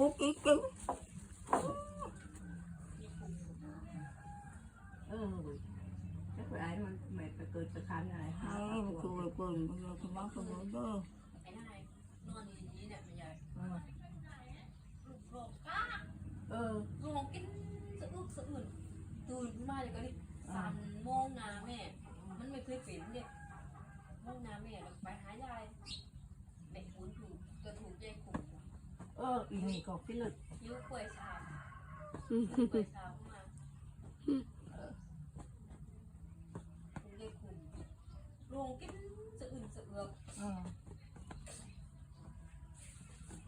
ทุกอีกกินเออถ้าคนไอ้มันไม่ไปเกิดสะคันอะไรให้มันช่วเปิ่นมันจะมาเสมอเด้อไอ้นายนอนอยู่อย่างนี้เนี่ยมันใหญ่เออลูกโลกก้าเออลูกกินสะอึกสะอื่นตื่นขึ้นมาอย่างนี้สามโมงนาแม่ มันไม่เคยเป็นเนี่ยโมงนาแม่เราไปหายายแม่คุณถูกก็ถูกยายขุ่มเอออีนี่ก็พิลึกยิ้วป่วยชาอืมป่วยชาเข้ามาเออถูกยายขุ่มลงกินสะอื่นสะเอือกเออ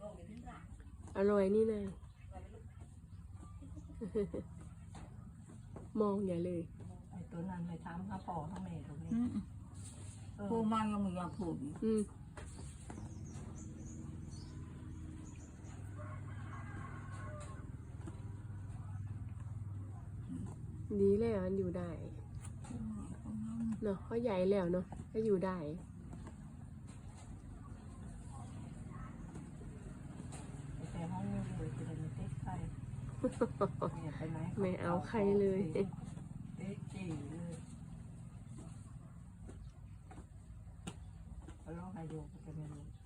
ลงเดี๋ยวขึ้นหลังอร่อยนี่นายไปลูกมองใหญ่เลยไอ้ตัวนั้นไม่ทำข้าพ่อข้าแม่ตรงนี้อืมเออพูดมายังไม่อยากพูดอีกอืม ดีแล้วอันอยู่ได้เนาะเขาใหญ่แล้วเนาะก็อยู่ได้แต่ห้องนี้เลยจะเป็นเต๊กไข่เนี่ยไปไหนไม่เอาใครเลยเต๊กจีเลยเขาลองให้ดูก็ไม่รู้ฝ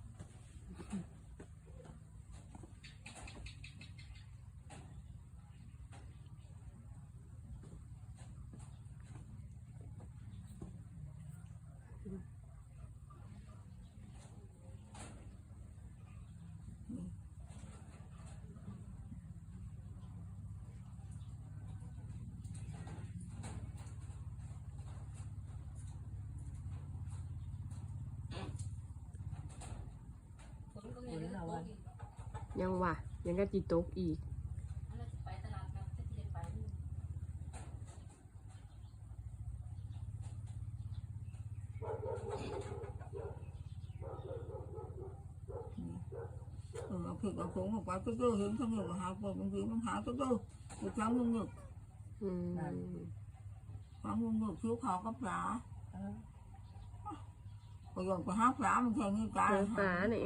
ยังวะยังก็จีตกอีก อันนั้นไปตลาดนัดจะเรียนไปนี่ เออเอาผิดเอาผงออกไปก็เด้อเห็นข้างหนึ่งหาเปิดบางทีมันหาก็เด้ออีกครั้งหนึ่งหนึ่ง อืม ครั้งหนึ่งหนึ่งคิ้วขาวกับปลา เออ ประโยชน์ก็หาปลามันแค่นี้ปลา เจอฝาเนี่ย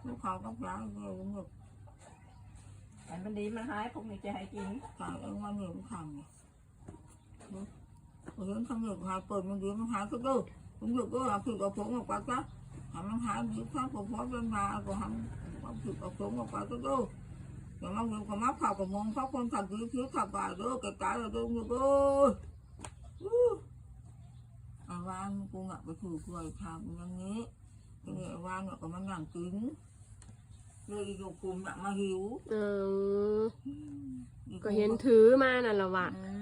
เอง คิ้วขาวกับปลาเดียวหนึ่ง แต่มันดีมันหายพวกนี้จะให้กิน ตายเองวันนี้มันทำเนี่ยเห็นข้างหนึ่งหาเปิดบางทีมันหาก็เด้อผมหยุดก็เอาผิดเอาผงออกไปซะทำมันหายดีข้างผมพอเป็นมาก็ทำเอาผิดเอาผงออกไปก็เด้ออย่างนั้นผมก็มาข่าวกับมองเขาคนทำคิ้วคิ้วขับไปเด้อกระจายเราเด้อหยุดเอ้ย ไอ้ว่านกูอะไปถูกหวยทำอย่างนี้ทีนี้ไอ้ว่านเนี่ยก็มานั่งกิน เลยอีกกลุ่มอะมาหิว เออ ก็เห็นถือมานั่นละวะ อื